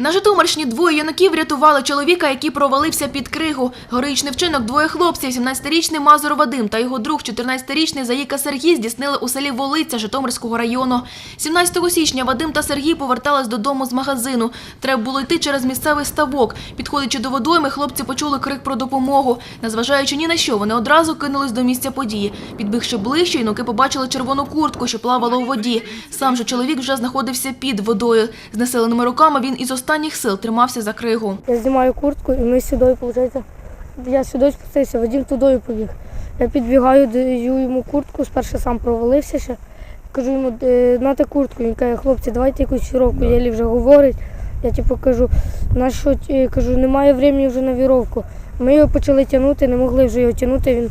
На Житомирщині двоє юнаків врятували чоловіка, який провалився під кригу. Героїчний вчинок двоє хлопців, 17-річний Мазур Вадим та його друг, 14-річний Заїка Сергій, здійснили у селі Волиця Житомирського району. 17 січня Вадим та Сергій повертались додому з магазину. Треба було йти через місцевий ставок. Підходячи до водойми, хлопці почули крик про допомогу. Незважаючи ні на що, вони одразу кинулись до місця події. Підбігши ближче, юнаки побачили червону куртку, що плавала у воді. Сам же чоловік вже знаходився під водою. З населеними руками він із останніх сил тримався за кригу. Я знімаю куртку і ми сюди, виходить, я сюди спустився, Вадим туди побіг. Я підбігаю, даю йому куртку, спершу сам провалився ще. Кажу йому, «Е, нате куртку. Він каже, хлопці, давайте якусь віровку. Єлі вже говорить. Я типу кажу, на що кажу, немає времени вже на віровку. Ми його почали тягнути, не могли вже його тягнути. Він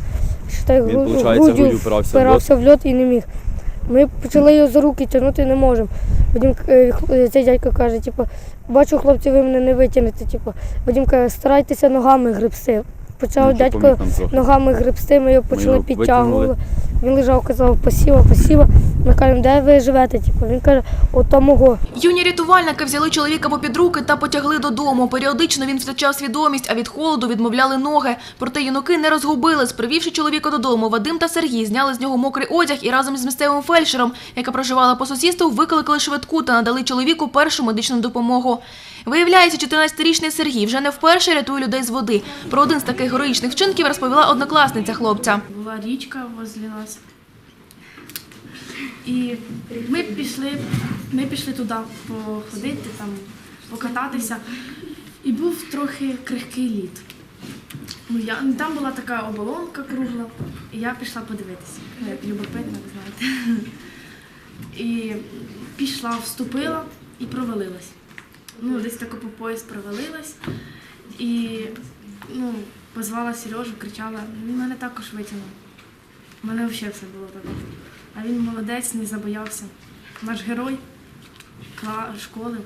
считай, Він, гру- виходить, груддю груддю впирався в впирався в льот і не міг. Ми почали його за руки тягнути не можемо. Вадим, е, цей дядько каже, типу, бачу, хлопці, ви мене не витягнете. Типу. Вадим каже, старайтеся ногами грибсти. Почав Ну, дядько нам трохи. ногами грибсти, ми його почали витягнули. Він лежав, казав, пасіва, пасіва. Ми кажемо, де ви живете? Типу. Він каже, ото мого. Юні рятувальники взяли чоловіка попід руки та потягли додому. Періодично він втрачав свідомість, а від холоду відмовляли ноги. Проте юнаки не розгубились. Привівши чоловіка додому, Вадим та Сергій зняли з нього мокрий одяг і разом з місцевим фельдшером, яка проживала по сусідству, викликали швидку та надали чоловіку першу медичну допомогу. Виявляється, 14-річний Сергій вже не вперше рятує людей з води. Про один з таких героїчних вчинків розповіла однокласниця хлопця. Була річка возле нас. І ми пішли, ми пішли туди походити, там, покататися. І був трохи крихкий лід. Ну, я, ну, там була така оболонка кругла, і я пішла подивитися. Як любопитна, ви знаєте. І пішла, вступила і провалилась. Ну, десь тако по пояс провалилась. І ну, позвала Сережу, кричала, він мене також витягнув. У мене взагалі все було добре. А він молодець, не забоявся. Наш герой школи.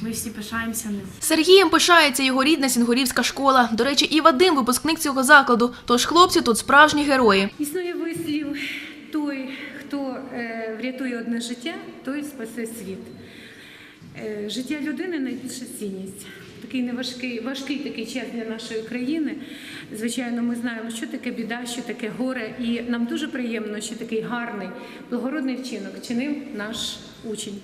Ми всі пишаємося ним. Сергієм пишається його рідна Сінгурівська школа. До речі, і Вадим випускник цього закладу. Тож хлопці тут справжні герої. Існує вислів той, хто е, врятує одне життя, той спасе світ. Е, життя людини найбільша цінність. Такий неважкий, важкий такий час для нашої країни. Звичайно, ми знаємо, що таке біда, що таке горе, і нам дуже приємно, що такий гарний, благородний вчинок чинив наш учень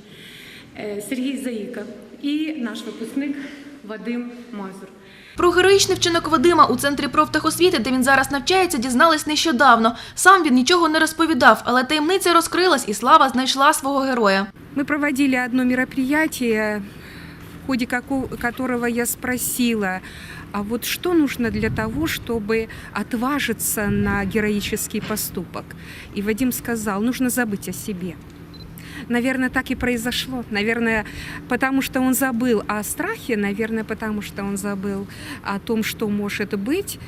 е, Сергій Заїка і наш випускник Вадим Мазур. Про героїчний вчинок Вадима у центрі профтехосвіти, де він зараз навчається, дізнались нещодавно. Сам він нічого не розповідав, але таємниця розкрилась, і слава знайшла свого героя. Мы проводили одно мероприятие, в ходе какого- которого я спросила, а вот что нужно для того, чтобы отважиться на героический поступок? И Вадим сказал, нужно забыть о себе. Наверное, так и произошло. Наверное, потому что он забыл о страхе, наверное, потому что он забыл о том, что может быть.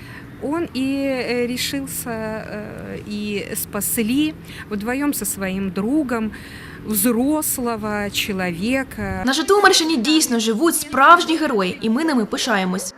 Он и э, решился, э, и спасли вдвоем со своим другом взрослого человека, На Житомирщині дійсно живуть справжні герої, і ми ними пишаємось.